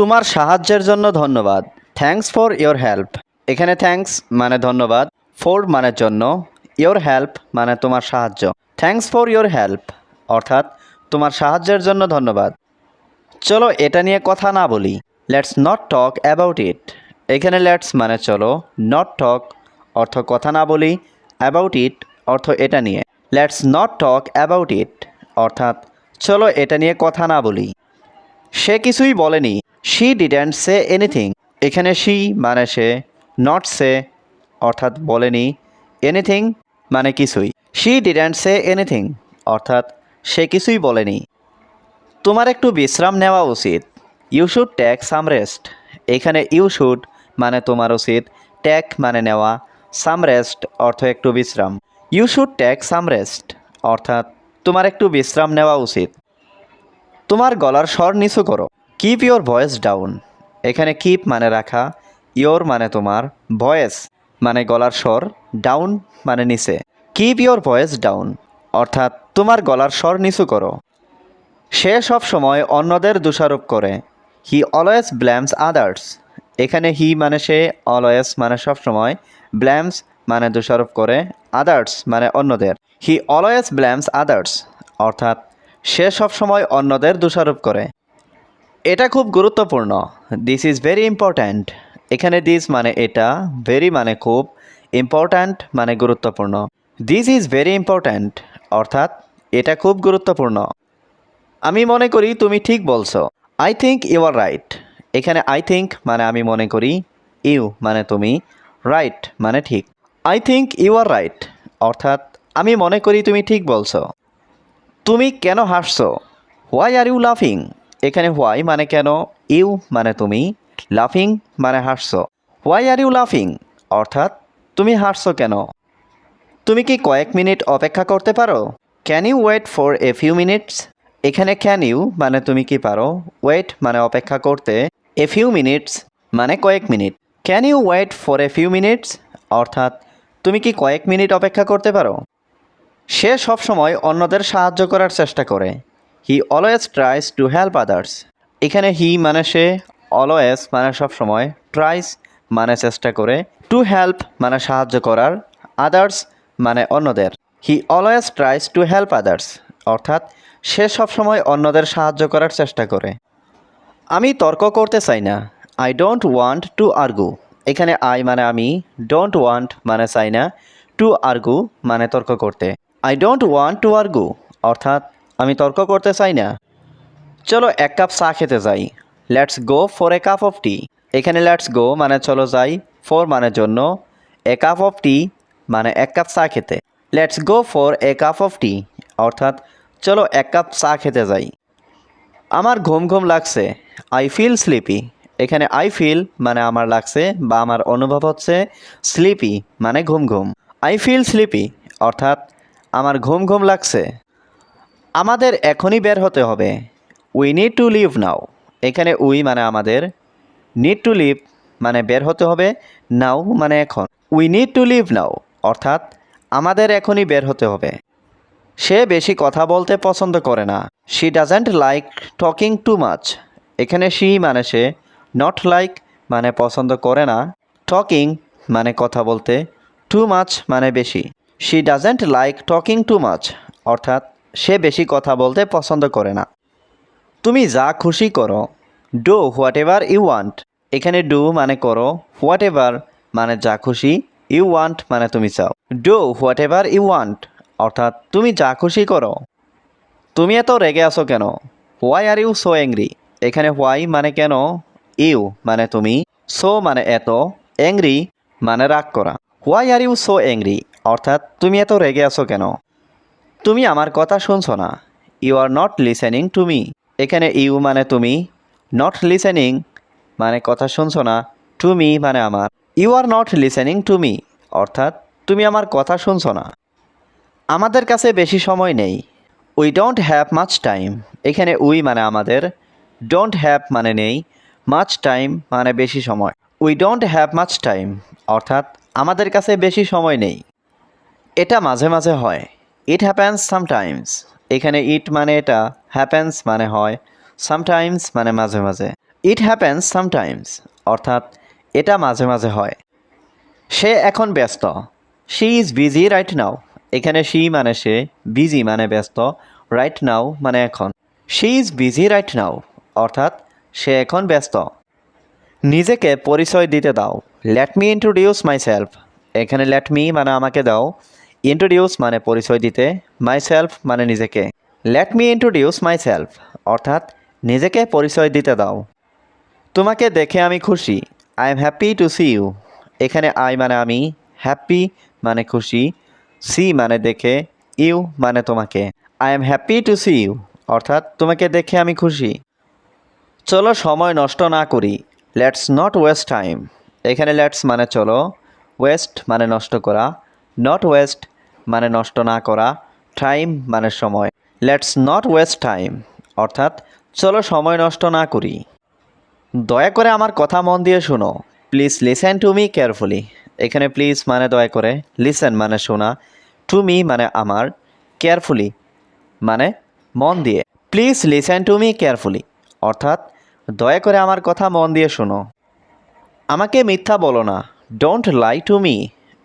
তোমার সাহায্যের জন্য ধন্যবাদ। থ্যাঙ্কস ফর ইয়োর হেল্প এখানে থ্যাঙ্কস মানে ধন্যবাদ ফর মানে জন্য ইয়োর হেল্প মানে তোমার সাহায্য। থ্যাঙ্কস ফর ইয়োর হেল্প অর্থাৎ তোমার সাহায্যের জন্য ধন্যবাদ। চলো এটা নিয়ে কথা না বলি। Let's not talk about it এখানে লেটস মানে চলো নট টক অর্থ কথা না বলি অ্যাবাউট ইট অর্থ এটা নিয়ে। Let's not talk about it অর্থাৎ চলো এটা নিয়ে কথা না বলি। সে কিছুই বলেনি। শি ডিডেন্ট সে এনিথিং এখানে শি মানে সে নট সে, অর্থাৎ বলেনি এনিথিং মানে কিছুই। শি ডিডেন্ট সে এনিথিং অর্থাৎ সে কিছুই বলেনি। তোমার একটু বিশ্রাম নেওয়া উচিত। You should take some rest এখানে ইউ শুড মানে তোমার উচিত টেক মানে নেওয়া। সাম রেস্ট অর্থ একটু বিশ্রাম। You should take some rest অর্থাৎ তোমার একটু বিশ্রাম নেওয়া উচিত। তোমার গলার স্বর নিচু করো। কিপ ইয়োর ভয়েস ডাউন এখানে কিপ মানে রাখা ইয়োর মানে তোমার ভয়েস মানে গলার স্বর ডাউন মানে নিচে। কিপ ইয়োর ভয়েস ডাউন অর্থাৎ তোমার গলার স্বর নিচু করো। সে সব সময় অন্যদের দোষারোপ করে। হি অলওয়েজ ব্ল্যামস আদার্স এখানে হি মানে সে অলওয়েজ মানে সব সময় ব্ল্যামস মানে দোষারোপ করে আদার্স মানে অন্যদের। হি অলওয়েজ ব্ল্যামস আদার্স অর্থাৎ সে সব সময় অন্যদের দোষারোপ করে। এটা খুব গুরুত্বপূর্ণ। দিস ইজ ভেরি ইম্পর্ট্যান্ট এখানে দিস মানে এটা ভেরি মানে খুব ইম্পর্ট্যান্ট মানে গুরুত্বপূর্ণ। দিস ইজ ভেরি ইম্পর্ট্যান্ট অর্থাৎ, এটা খুব গুরুত্বপূর্ণ। আমি মনে করি তুমি ঠিক বলছো। I think you are right এখানে আই থিঙ্ক মানে আমি মনে করি ইউ মানে তুমি রাইট মানে ঠিক। I think you are right অর্থাৎ, আমি মনে করি তুমি ঠিক বলছো। তুমি কেন হাসছো? হোয়াই আর ইউ লাফিং এখানে হোয়াই মানে কেন? ইউ মানে তুমি? লাফিং মানে হাসছো। হোয়াই আর ইউ লাফিং অর্থাৎ তুমি হাসছো কেন? তুমি কি কয়েক মিনিট অপেক্ষা করতে পারো? Can you wait for a few minutes এখানে ক্যান ইউ মানে তুমি কি পারো? ওয়েট মানে অপেক্ষা করতে। এ ফিউ মিনিটস মানে কয়েক minute. Can you wait for a few minutes অর্থাৎ তুমি কি কয়েক মিনিট অপেক্ষা করতে পারো? সে সবসময় অন্যদের সাহায্য করার চেষ্টা করে। He always tries to help others এখানে হি মানে সে অলওয়েজ মানে সবসময় ট্রাইস মানে চেষ্টা করে। টু হেল্প মানে সাহায্য করার। আদার্স মানে অন্যদের। He always tries to help others অর্থাৎ সে সবসময় অন্যদের সাহায্য করার চেষ্টা করে। আমি তর্ক করতে চাই না। I don't want to argue এখানে আই মানে আমি ডোন্ট ওয়ান্ট মানে চাই না। টু আর্গু মানে তর্ক করতে। I don't want to argue অর্থাৎ, আমি তর্ক করতে চাই না। চলো এক কাপ চা খেতে যাই। Let's go for a cup of tea এখানে লেটস গো মানে চলো যাই। ফর মানে জন্য। এ কাপ অফ টি মানে এক কাপ চা খেতে। Let's go for a cup of tea অর্থাৎ, চলো এক কাপ চা খেতে যাই। আমার ঘুম ঘুম লাগছে। আই ফিল স্লিপি এখানে আই ফিল মানে আমার লাগছে বা আমার অনুভব হচ্ছে স্লিপি মানে ঘুম ঘুম। আই ফিল স্লিপি অর্থাৎ আমার ঘুম ঘুম লাগছে। আমাদের এখনই বের হতে হবে। We need to leave now এখানে উই মানে আমাদের। নিড টু লিভ মানে বের হতে হবে নাও মানে এখন। We need to leave now অর্থাৎ আমাদের এখনই বের হতে হবে। সে বেশি কথা বলতে পছন্দ করে না। She doesn't like talking too much এখানে শি মানে সে নট লাইক মানে পছন্দ করে না। টকিং মানে কথা বলতে টু মাচ মানে বেশি। She doesn't like talking too much অর্থাৎ সে বেশি কথা বলতে পছন্দ করে না। তুমি যা খুশি করো do whatever you want এখানে ডু মানে করো হোয়াট এভার মানে যা খুশি ইউ ওয়ান্ট মানে তুমি চাও। Do whatever you want অর্থাৎ তুমি যা খুশি করো। তুমি এত রেগে আছো কেন? Why are you so angry এখানে হোয়াই মানে কেন? ইউ মানে তুমি। সো মানে এত। অ্যাংরি মানে রাগ করা। Why are you so angry অর্থাৎ তুমি এত রেগে আছো কেন? তুমি আমার কথা শুনছো না। You are not listening to me এখানে ইউ মানে তুমি নট লিসেনিং মানে কথা শুনছো না টু মি মানে আমার। You are not listening to me অর্থাৎ তুমি আমার কথা শুনছো না। আমাদের কাছে বেশি সময় নেই। We don't have much time এখানে উই মানে আমাদের ডোন্ট হ্যাভ মানে নেই মাচ টাইম মানে বেশি সময়। We don't have much time অর্থাৎ আমাদের কাছে বেশি সময় নেই। এটা মাঝে মাঝে হয়। ইট হ্যাপেন্স সামটাইমস এখানে ইট মানে এটা হ্যাপেন্স মানে হয় সামটাইমস মানে মাঝে মাঝে। ইট হ্যাপেন্স সামটাইমস অর্থাৎ এটা মাঝে মাঝে হয়। সে এখন ব্যস্ত। She is busy right now এখানে শি মানে সে বিজি মানে ব্যস্ত রাইট নাও মানে এখন। She is busy right now অর্থাৎ সে এখন ব্যস্ত। নিজেকে পরিচয় দিতে দাও। Let me introduce myself এখানে লেট মি মানে আমাকে দাও। ইন্ট্রোডিউস মানে পরিচয় দিতে মাই সেলফ মানে নিজেকে। Let me introduce myself অর্থাৎ নিজেকে পরিচয় দিতে দাও। তোমাকে দেখে আমি খুশি I am happy to see you এখানে আই মানে আমি হ্যাপি মানে খুশি সি মানে দেখে ইউ মানে তোমাকে। I am happy to see you অর্থাৎ তোমাকে দেখে আমি খুশি। চলো সময় নষ্ট না করি লেটস নট ওয়েস্ট টাইম এখানে লেটস মানে চলো ওয়েস্ট মানে নষ্ট করা নট ওয়েস্ট মানে নষ্ট না করা টাইম মানে সময়। লেটস নট ওয়েস্ট টাইম অর্থাৎ চলো সময় নষ্ট না করি। দয়া করে আমার কথা মন দিয়ে শোনো। Please listen to me carefully এখানে প্লিজ মানে দয়া করে লিসেন মানে শোনা। টু মি মানে আমার কেয়ারফুলি মানে মন দিয়ে। Please listen to me carefully অর্থাৎ দয়া করে আমার কথা মন দিয়ে শোনো। আমাকে মিথ্যা বলো না। ডোন্ট লাই টু মি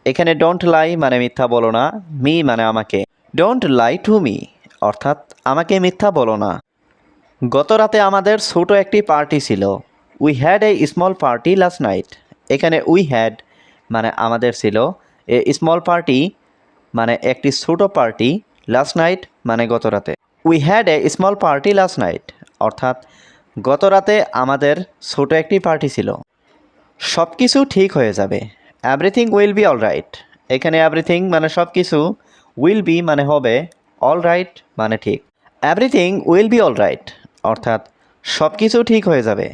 এখানে ডোন্ট লাই মানে মিথ্যা বলো না মি মানে আমাকে। ডোন্ট লাই টু মি অর্থাৎ আমাকে মিথ্যা বলো না। গত রাতে আমাদের ছোট একটি পার্টি ছিল। We had a small party last night এখানে উই হ্যাড মানে আমাদের ছিল। এ স্মল পার্টি মানে একটি ছোট পার্টি লাস্ট নাইট মানে গত রাতে। We had a small party last night অর্থাৎ গত রাতে আমাদের ছোট একটি পার্টি ছিল। সব কিছু ঠিক হয়ে যাবে। Everything will be all right এখানে এভরিথিং মানে সব কিছু উইল বি মানে হবে অল রাইট মানে ঠিক। Everything will be all right অর্থাৎ সব কিছু ঠিক হয়ে যাবে।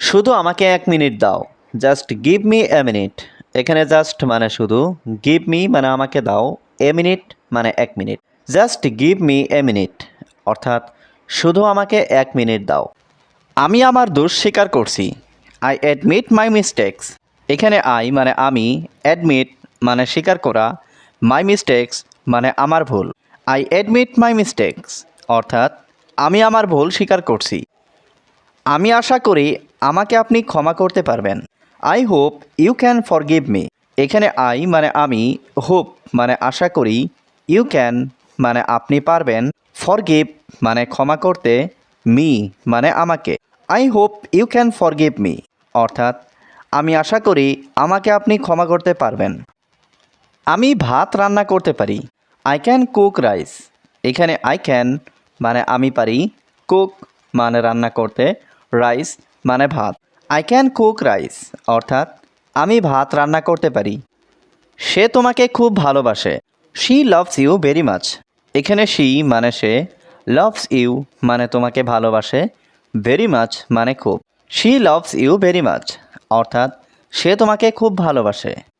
শুধু আমাকে এক মিনিট দাও just give me a minute এখানে জাস্ট মানে শুধু গিভ মি মানে আমাকে দাও এ মিনিট মানে এক minute just give me a minute অর্থাৎ শুধু আমাকে এক মিনিট দাও। আমি আমার দোষ স্বীকার করছি। আই অ্যাডমিট মাই মিস্টেক্স এখানে আই মানে আমি অ্যাডমিট মানে স্বীকার করা মাই মিস্টেক্স মানে আমার ভুল। আই অ্যাডমিট মাই মিস্টেক্স অর্থাৎ আমি আমার ভুল স্বীকার করছি। আমি আশা করি আমাকে আপনি ক্ষমা করতে পারবেন। I hope you can forgive me এখানে আই মানে আমি হোপ মানে আশা করি ইউ ক্যান মানে আপনি পারবেন। ফরগিভ মানে ক্ষমা করতে মি মানে আমাকে। I hope you can forgive me অর্থাৎ আমি আশা করি আমাকে আপনি ক্ষমা করতে পারবেন। আমি ভাত রান্না করতে পারি। আই ক্যান কুক রাইস এখানে আই ক্যান মানে আমি পারি। কুক মানে রান্না করতে রাইস মানে ভাত। আই ক্যান কুক রাইস অর্থাৎ আমি ভাত রান্না করতে পারি। সে তোমাকে খুব ভালোবাসে। She loves you very much এখানে শি মানে সে লাভস ইউ মানে তোমাকে ভালোবাসে। ভেরি মাচ মানে খুব। She loves you very much অর্থাৎ সে তোমাকে খুব ভালোবাসে।